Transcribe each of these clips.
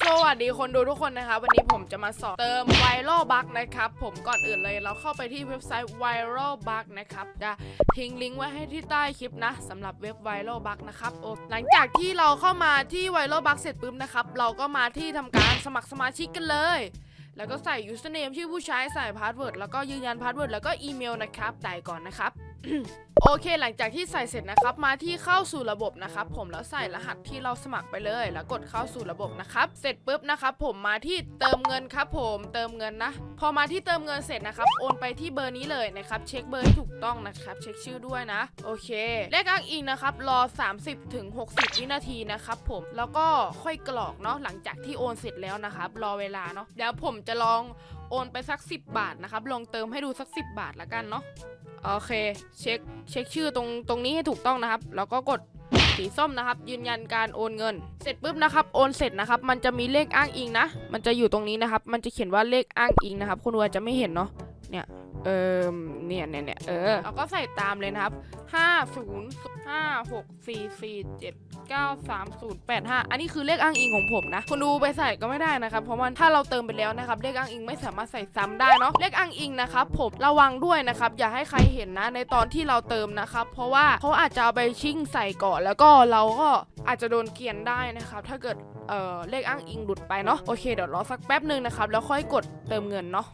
สวัสดีคนดูทุกคนนะคะ วันนี้ผมจะมาสอนเติมไวรัลบัคนะครับ ผมก่อนอื่นเลยเราเข้าไปที่เว็บไซต์ Viral Bug นะครับ จะทิ้งลิงก์ไว้ให้ที่ใต้คลิปนะสำหรับเว็บ Viral Bug นะครับโอ้หลังจากที่เราเข้ามาที่ Viral Bug เสร็จปุ๊บนะครับ เราก็มาที่ทำการสมัครสมาชิกกันเลย แล้วก็ใส่ username ชื่อผู้ใช้ใส่พาสเวิร์ดแล้วก็ยืนยันพาสเวิร์ดแล้วก็อีเมลนะครับแต่ก่อนนะครับ โอเคหลังจากที่ใส่เสร็จนะครับมาที่เข้าสู่ระบบนะครับ ผมแล้วใส่รหัสที่เราสมัครไปเลย แล้วกดเข้าสู่ระบบนะครับ เสร็จปุ๊บนะครับผมมาที่เติมเงินครับ ผมเติมเงินนะ พอมาที่เติมเงินเสร็จนะครับโอนไปที่เบอร์นี้เลยนะครับ เช็คเบอร์ให้ถูกต้องนะครับ เช็คชื่อด้วยนะ โอเคเลขอ้างอิงนะครับรอ 30ถึง60 วินาทีนะครับ ผมแล้วก็ค่อยกรอกเนาะหลังจากที่โอนเสร็จแล้วนะครับ รอเวลาเนาะเดี๋ยวผมจะลองโอนไปสัก 10 บาทนะครับ ลองเติมให้ดูสัก 10 บาทละกันเนาะโอเคเช็คเช็คชื่อตรงตรงนี้ให้ถูกต้องนะครับ แล้วก็กดสีส้มนะครับ ยืนยันการโอนเงิน เสร็จปุ๊บนะครับโอนเสร็จนะครับ มันจะมีเลขอ้างอิงนะ มันจะอยู่ตรงนี้นะครับ มันจะเขียนว่าเลขอ้างอิงนะครับ คุณวัวจะไม่เห็นเนาะเนี่ย เออเนี่ยเนี่ยเนี่ยเออเราก็ใส่ตามเลยนะครับห้าศูนย์ห้าหกสี่สี่เจ็ดเก้าสามศูนย์แปดห้าอันนี้คือเลขอ้างอิงของผมนะคุณดูไปใส่ก็ไม่ได้นะครับเพราะมันถ้าเราเติมไปแล้วนะครับเลขอ้างอิงไม่สามารถใส่ซ้ำได้เนาะเลขอ้างอิงนะครับผมระวังด้วยนะครับอย่าให้ใครเห็นนะในตอนที่เราเติมนะครับ เพราะว่าเขาอาจจะเอาไปชิ่งใส่ก่อนแล้วก็เราก็อาจจะโดนเกลียนได้นะครับ ถ้าเกิดเออเลขอ้างอิงหลุดไปเนาะโอเคเดี๋ยวรอสักแป๊บหนึ่งนะครับแล้วค่อยกดเติมเงินเนาะ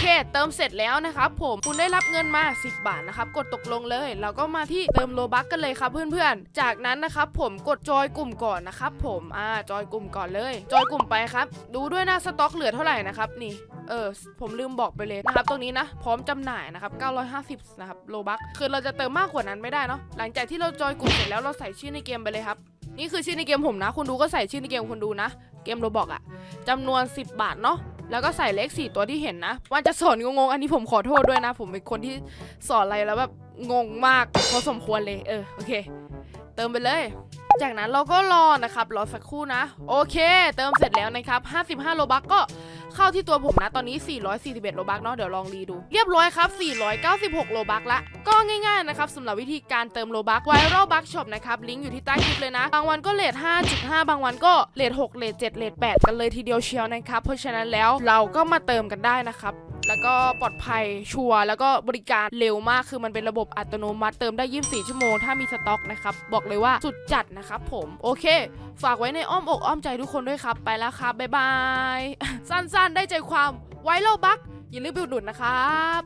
เค เติมเสร็จแล้วนะครับผมคุณได้รับเงินมา 10 บาทนะครับ กดตกลงเลยแล้วก็มาที่เติมโลบักกันเลยครับเพื่อนๆ จากนั้นนะครับผมกดจอยกลุ่มก่อนนะครับผมอ่าจอยกลุ่มก่อนเลย จอยกลุ่มไปครับ ดูด้วยนะสต็อกเหลือเท่าไหร่นะครับนี่เออผมลืมบอกไปเลยนะครับตรงนี้นะ พร้อมจำหน่ายนะครับ 950 นะครับโลบักคือเราจะเติมมากกว่านั้นไม่ได้เนาะหลังจากที่เราจอยกลุ่มเสร็จแล้วเราใส่ชื่อในเกมไปเลยครับนี่คือชื่อในเกมผมนะ คุณดูก็ใส่ชื่อในเกมคุณดูนะ เกมโรบอกอะจำนวน 10 บาทเนาะ แล้วก็ใส่เลขสี่ตัวที่เห็นนะว่าจะสอนงงๆอันนี้ผมขอโทษด้วยนะ ผมเป็นคนที่สอนอะไรแล้วแบบงงมากพอสมควรเลยเออโอเค เติมไปเลย จากนั้นเราก็รอนะครับรอสักครู่นะ โอเค เติมเสร็จแล้วนะครับ 55โลบักก็ เข้าที่ตัวผมนะ ตอนนี้ 441 โลบักเนาะ เดี๋ยวลองรีดู เรียบร้อยครับ 496 โลบักละ ก็ง่ายๆนะครับสำหรับวิธีการเติมโลบักไวรัลบักช็อปนะครับ ลิงก์อยู่ที่ใต้คลิปเลยนะ บางวันก็เลท5.5 บางวันก็เลท6เลท7เลท8กันเลยทีเดียวเชียวนะครับ เพราะฉะนั้นแล้วเราก็มาเติมกันได้นะครับ แล้วก็ปลอดภัยชัวร์แล้วก็บริการเร็วมากคือมันเป็นระบบอัตโนมัติเติมได้ 24 ชั่วโมง ถ้ามีสต็อกนะครับ บอกเลยว่าสุดจัดนะครับผม โอเค ฝากไว้ในอ้อมอกอ้อมใจทุกคนด้วยครับ ไปแล้วครับบ๊ายบาย สั้นๆ ได้ใจความไวรัลบักอย่าลืมไปอุดหนุนนะครับ